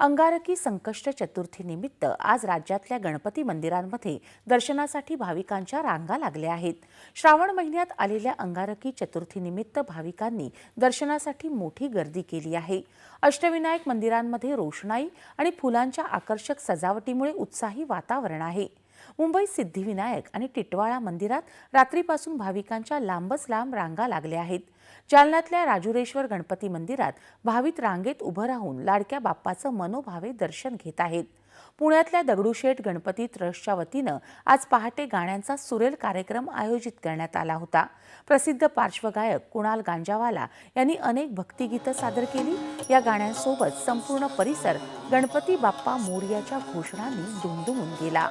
अंगारकी संकष्ट चतुर्थीनिमित्त आज राज्यातल्या गणपती मंदिरांमध्ये दर्शनासाठी भाविकांच्या रांगा लागल्या आहेत. श्रावण महिन्यात आलेल्या अंगारकी चतुर्थीनिमित्त भाविकांनी दर्शनासाठी मोठी गर्दी केली आहे. अष्टविनायक मंदिरांमध्ये रोषणाई आणि फुलांच्या आकर्षक सजावटीमुळे उत्साही वातावरण आहे. मुंबईत सिद्धिविनायक आणि टिटवाळा मंदिरात रात्रीपासून भाविकांच्या लांबच लांब रांगा लागल्या आहेत. जालन्यातल्या राजुरेश्वर गणपती मंदिरात भाविक रांगेत उभं राहून लाडक्या बाप्पाचं मनोभावे दर्शन घेत आहेत. पुण्यातल्या दगडूशेठ गणपती ट्रस्टच्या वतीनं आज पहाटे गाण्यांचा सुरेल कार्यक्रम आयोजित करण्यात आला होता. प्रसिद्ध पार्श्वगायक कुणाल गांजावाला यांनी अनेक भक्तिगीतं सादर केली. या गाण्यांसोबत संपूर्ण परिसर गणपती बाप्पा मोर्याच्या घोषणांनी दुमदुमून गेला.